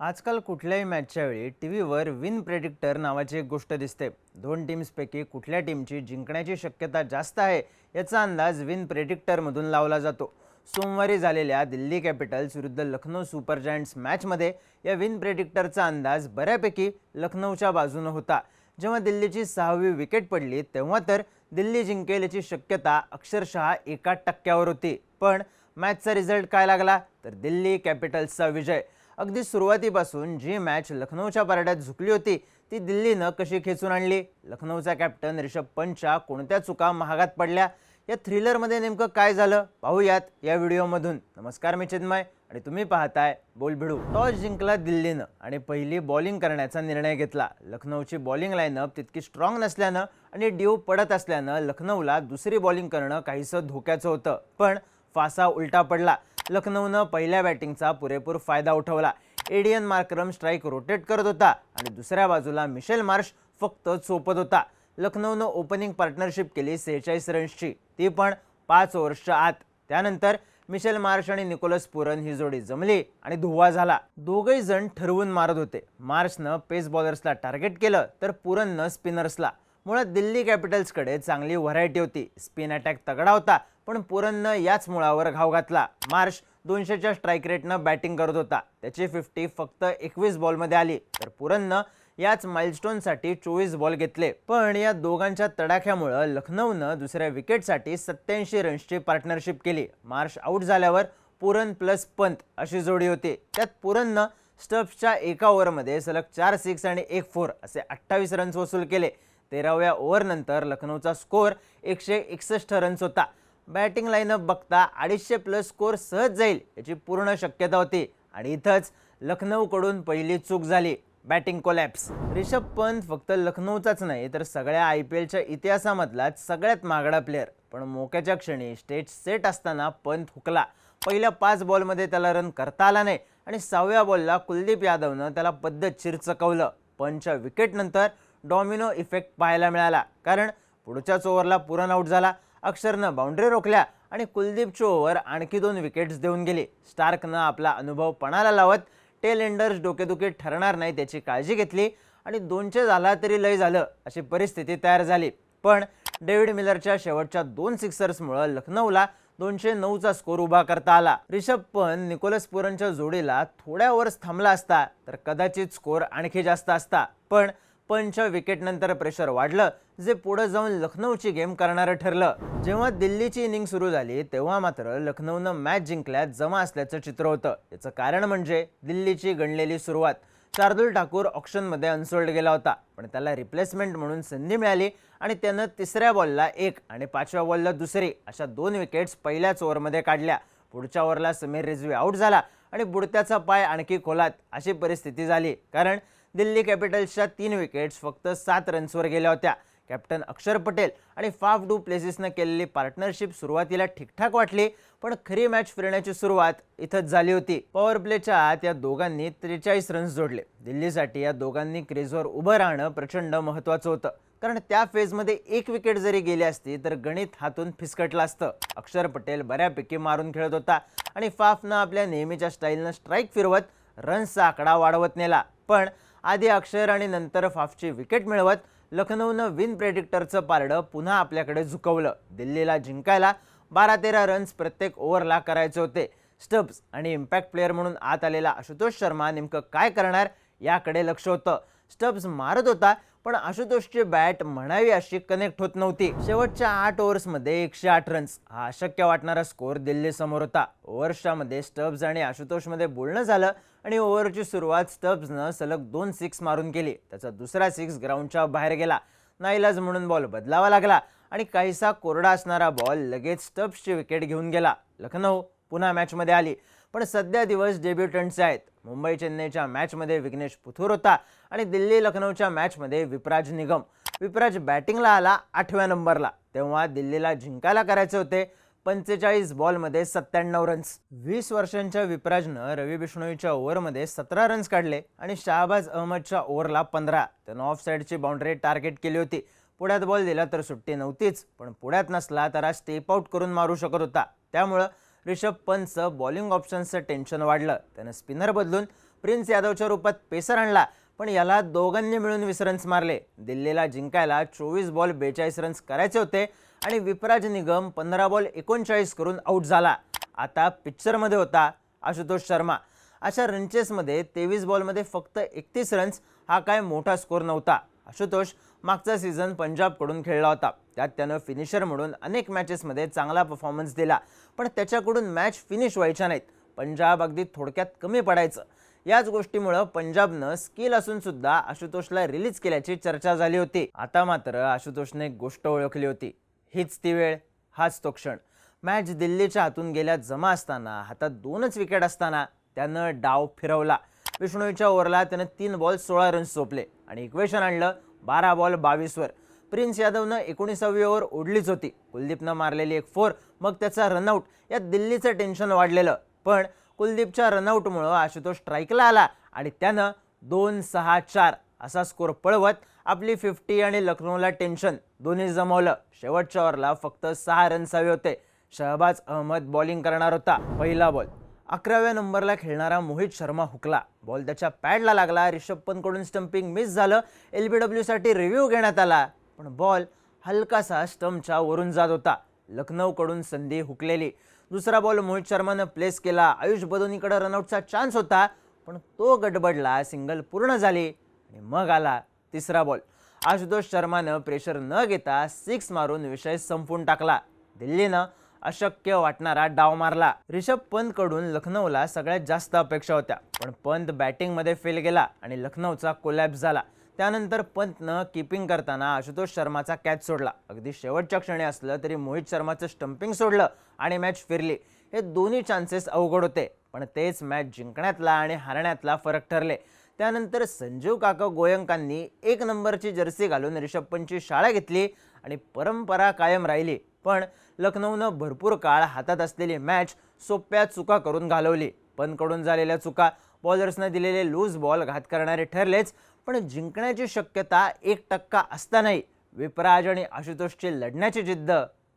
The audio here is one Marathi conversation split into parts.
आजकाल कुठल्याही मॅचच्या वेळी टी व्हीवर विन प्रेडिक्टर नावाची एक गोष्ट दिसते. दोन टीम्सपैकी कुठल्या टीमची जिंकण्याची शक्यता जास्त आहे याचा अंदाज विन प्रेडिक्टरमधून लावला जातो. सोमवारी झालेल्या दिल्ली कॅपिटल्स विरुद्ध लखनौ सुपर जायंट्स मॅचमध्ये या विन प्रेडिक्टरचा अंदाज बऱ्यापैकी लखनौच्या बाजूनं होता. जेव्हा दिल्लीची सहावी विकेट पडली तेव्हा तर दिल्ली जिंकेल याची शक्यता अक्षरशः एका टक्क्यावर होती. पण मॅचचा रिझल्ट काय लागला? तर दिल्ली कॅपिटल्सचा विजय. अगदी सुरुवातीपासून जी मॅच लखनौच्या पारड्यात झुकली होती ती दिल्लीनं कशी खेचून आणली? लखनौचा कॅप्टन रिषभ पंतच्या कोणत्या चुका महागात पडल्या? या थ्रिलरमध्ये नेमकं काय झालं? पाहूयात या व्हिडिओमधून. नमस्कार मी चिन्मय आणि तुम्ही पाहताय बोलभिडू. टॉस जिंकला दिल्लीनं आणि पहिली बॉलिंग करण्याचा निर्णय घेतला. लखनौची बॉलिंग लाईनअप तितकी स्ट्रॉंग नसल्यानं आणि ड्यू पडत असल्यानं लखनौला दुसरी बॉलिंग करणं काहीसं धोक्याचं होतं. पण फासा उलटा पडला. लखनौनं पहिल्या बॅटिंगचा पुरेपूर फायदा उठवला. एडियन मार्क्रम स्ट्राईक रोटेट करत होता आणि दुसऱ्या बाजूला मिशेल मार्श फक्त चोपत होता. लखनौनं ओपनिंग पार्टनरशिप केली सेहेचाळीस रन्सची ती पण पाच ओव्हर्सच्या आत. त्यानंतर मिशेल मार्श आणि निकोलस पुरन ही जोडी जमली आणि धुवा झाला. दोघेही जण ठरवून मारत होते. मार्शनं पेस बॉलर्सला टार्गेट केलं तर पुरननं स्पिनर्सला मुळात दिल्ली कॅपिटल्सकडे चांगली व्हरायटी होती. स्पिन अटॅक तगडा होता पण पुरननं याच मुळावर घाव घातला. मार्श दोनशेच्या स्ट्राईक रेटनं बॅटिंग करत होता. त्याची फिफ्टी फक्त एकवीस बॉलमध्ये आली तर पुरननं याच माइलस्टोनसाठी चोवीस बॉल घेतले. पण या दोघांच्या तडाख्यामुळं लखनौनं दुसऱ्या विकेटसाठी सत्याऐंशी रन्सची पार्टनरशिप केली. मार्श आऊट झाल्यावर पुरन प्लस पंत अशी जोडी होती. त्यात पुरननं स्टफ्सच्या एका ओव्हरमध्ये सलग चार सिक्स आणि एक फोर असे अठ्ठावीस रन्स वसूल केले. तेराव्या ओव्हरनंतर लखनौचा स्कोअर एकशे एकसष्ट रन्स होता. बॅटिंग लाईनअप बघता अडीचशे प्लस स्कोअर सहज जाईल याची पूर्ण शक्यता होती. आणि इथंच लखनौकडून पहिली चूक झाली. बॅटिंग कोलॅप्स रिषभ पंत फक्त लखनौचाच नाही तर सगळ्या आय पी एलच्या इतिहासामधलाच सगळ्यात महागडा प्लेअर पण मोक्याच्या क्षणी स्टेट सेट असताना पंत हुकला. पहिल्या पाच बॉलमध्ये त्याला रन करता आला नाही. आणि सहाव्या बॉलला कुलदीप यादवनं त्याला पद्धतशीर चकवलं पंचच्या विकेटनंतर डॉमिनो इफेक्ट पाहायला मिळाला. कारण पुढच्याच ओव्हरला पुरण आऊट झाला. अक्षरनं बाउंड्री रोखल्या आणि कुलदीपची ओव्हर आणखी दोन विकेट्स देऊन गेले. स्टार्कनं आपला अनुभव पणाला लावत टेल एंडर्स डोकेदुखी ठरणार नाही त्याची काळजी घेतली आणि दोनशे झाला तरी लय झालं अशी परिस्थिती तयार झाली. पण डेव्हिड मिलरच्या शेवटच्या दोन सिक्सर्समुळं लखनौला दोनशे नऊचा स्कोर उभा करता आला. रिषभ पंत निकोलस पुरणच्या जोडीला थोड्या ओव्हर्स थांबला असता तर कदाचित स्कोर आणखी जास्त असता. पण पंचच्या विकेटनंतर प्रेशर वाढलं जे पुढे जाऊन लखनौची गेम करणारं ठरलं. जेव्हा दिल्लीची इनिंग सुरू झाली तेव्हा मात्र लखनौनं मॅच जिंकल्यात जमा असल्याचं चित्र होतं. याचं कारण म्हणजे दिल्लीची गणलेली सुरुवात. शार्दुल ठाकूर ऑप्शनमध्ये अनसोल्ड गेला होता पण त्याला रिप्लेसमेंट म्हणून संधी मिळाली आणि त्यानं तिसऱ्या बॉलला एक आणि पाचव्या बॉलला दुसरी अशा दोन विकेट्स पहिल्याच ओव्हरमध्ये काढल्या. पुढच्या ओव्हरला समीर रिझवी आऊट झाला आणि बुडत्याचा पाय आणखी खोलात अशी परिस्थिती झाली. कारण दिल्ली कॅपिटल्सच्या तीन विकेट्स फक्त सात रन्सवर गेल्या होत्या. कॅप्टन अक्षर पटेल आणि फाफ डू प्लेसेसनं केलेली पार्टनरशिप सुरुवातीला ठीकठाक वाटली पण खरी मॅच फिरण्याची सुरुवात इथंच झाली होती. पॉवर प्लेच्या आत या दोघांनी त्रेचाळीस रन्स जोडले. दिल्लीसाठी या दोघांनी क्रेजवर उभं राहणं प्रचंड महत्त्वाचं होतं. कारण त्या फेजमध्ये एक विकेट जरी गेली असती तर गणित हातून फिसकटलं असतं. अक्षर पटेल बऱ्यापैकी मारून खेळत होता आणि फाफनं आपल्या नेहमीच्या स्टाईलनं स्ट्राईक फिरवत रन्सचा आकडा वाढवत नेला. पण आधी अक्षर आणि नंतर फाफची विकेट मिळवत लखनौनं विन प्रेडिक्टरचं पारडं पुन्हा आपल्याकडे झुकवलं. दिल्लीला जिंकायला बारा तेरा रन्स प्रत्येक ओव्हरला करायचे होते. स्टब्स आणि इम्पॅक्ट प्लेअर म्हणून आत आलेला आशुतोष शर्मा नेमकं काय करणार याकडे लक्ष होतं. स्टब्स मारत होता पण आशुतोषची बॅट म्हणावी अशी कनेक्ट होत नव्हती. शेवटच्या आठ ओव्हर्समध्ये एकशे आठ रन्स हा अशक्य वाटणारा स्कोअर दिल्लीसमोर होता. ओव्हर्सच्यामध्ये स्टब्स आणि आशुतोषमध्ये बोलणं झालं आणि ओव्हरची सुरुवात स्टब्सनं सलग दोन सिक्स मारून केली. त्याचा दुसरा सिक्स ग्राउंडच्या बाहेर गेला. नाईलाज म्हणून बॉल बदलावा लागला आणि काहीसा कोरडा असणारा बॉल लगेच स्टब्सची विकेट घेऊन गेला. लखनौ पुन्हा मॅचमध्ये आली. पण सध्या दिवस डेब्युटंटचे आहेत. मुंबई चेन्नईच्या मॅचमध्ये विघ्नेश पुथूर होता आणि दिल्ली लखनौच्या मॅचमध्ये विपराज निगम. विपराज बॅटिंगला आला आठव्या नंबरला. तेव्हा दिल्लीला जिंकायला करायचे होते. पंचेचाळीस बॉलमध्ये सत्त्याण्णव रन्स वीस वर्षांच्या विपराजनं रवी बिष्णोईच्या ओव्हरमध्ये सतरा रन्स काढले आणि शहाबाज अहमदच्या ओव्हरला पंधरा. त्यानं ऑफ साईडची बाउंड्री टार्गेट केली होती. पुण्यात बॉल दिला तर सुट्टी नव्हतीच. पण पुण्यात नसला तर आज स्टेप आउट करून मारू शकत होता. त्यामुळं रिषभ पंतचं बॉलिंग ऑप्शन्सचं टेन्शन वाढलं. त्यानं स्पिनर बदलून प्रिन्स यादवच्या रूपात पेसर आणला पण याला दोघांनी मिळून वीस रन्स मारले. दिल्लीला जिंकायला चोवीस बॉल बेचाळीस रन्स करायचे होते आणि विपराज निगम पंधरा बॉल एकोणचाळीस करून आऊट झाला. आता पिक्चरमध्ये होता आशुतोष शर्मा. अशा रनचेसमध्ये तेवीस बॉलमध्ये फक्त एकतीस रन्स हा काय मोठा स्कोर नव्हता. आशुतोष मागचा सीझन पंजाबकडून खेळला होता. त्यात त्यानं फिनिशर म्हणून अनेक मॅचेसमध्ये चांगला परफॉर्मन्स दिला. पण त्याच्याकडून मॅच फिनिश व्हायच्या नाहीत. पंजाब अगदी थोडक्यात कमी पडायचं. याच गोष्टीमुळं पंजाबनं स्किल असून सुद्धा आशुतोषला रिलीज केल्याची चर्चा झाली होती. आता मात्र आशुतोषने एक गोष्ट ओळखली होती. हीच ती वेळ हाच तो क्षण. मॅच दिल्लीच्या हातून गेल्या जमा असताना हातात दोनच विकेट असताना त्यानं डाव फिरवला. विष्णूच्या ओव्हरला त्यानं तीन बॉल सोळा रन्स सोपले. आणि इक्वेशन आणलं बारा बॉल बावीसवर. प्रिन्स यादवनं एकोणीसावी ओव्हर ओढलीच होती. कुलदीपनं मारलेली एक फोर मग त्याचा रनआउट. या दिल्लीचं टेन्शन वाढलेलं. पण कुलदीपच्या रनआउटमुळं आशुतोष स्ट्राईकला आला आणि त्यानं दोन सहा चार असा स्कोर पळवत आपली फिफ्टी आणि लखनौला टेन्शन दोन्ही जमवलं. शेवटच्या ओव्हरला फक्त सहा रन्स हवे होते. शहबाज अहमद बॉलिंग करणार होता पहिला बॉल. अकराव्या नंबरला खेळणारा मोहित शर्मा हुकला. बॉल त्याच्या पॅडला लागला. रिषभ पंतकडून स्टंपिंग मिस झालं. एल बी डब्ल्यूसाठी रिव्ह्यू घेण्यात आला. पण बॉल हलकासा स्टम्पच्या वरून जात होता. लखनौकडून संधी हुकलेली. दुसरा बॉल मोहित शर्मानं प्लेस केला. आयुष बदोनीकडे रनआउटचा चान्स होता. पण तो गडबडला. सिंगल पूर्ण झाली. आणि मग आला तिसरा बॉल. आशुतोष शर्मानं प्रेशर न घेता सिक्स मारून विषय संपून टाकला. दिल्लीनं अशक्य वाटणारा डाव मारला. रिषभ पंतकडून लखनौला सगळ्यात जास्त अपेक्षा होत्या. पण पंत बॅटिंगमध्ये फेल गेला आणि लखनौचा कोलॅप्स झाला. त्यानंतर पंतनं किपिंग करताना आशुतोष शर्माचा कॅच सोडला. अगदी शेवटच्या क्षणी असलं तरी मोहित शर्माचं स्टंपिंग सोडलं आणि मॅच फिरली. हे दोन्ही चान्सेस अवघड होते. पण तेच मॅच जिंकण्यातला आणि हारण्यातला फरक ठरले. त्यानंतर संजीव काका गोयंकांनी एक नंबरची जर्सी घालून रिषभ पंतची शाळा घेतली आणि परंपरा कायम राहिली. पण लखनौनं भरपूर काळ हातात असलेली मॅच सोप्या चुका करून घालवली. पणकडून झालेल्या चुका बॉलर्सनं दिलेले लूज बॉल घात करणारे ठरलेच पण जिंकण्याची शक्यता एक टक्का असतानाही विपराज आणि आशुतोषची लढण्याची जिद्द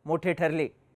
मोठी ठरली.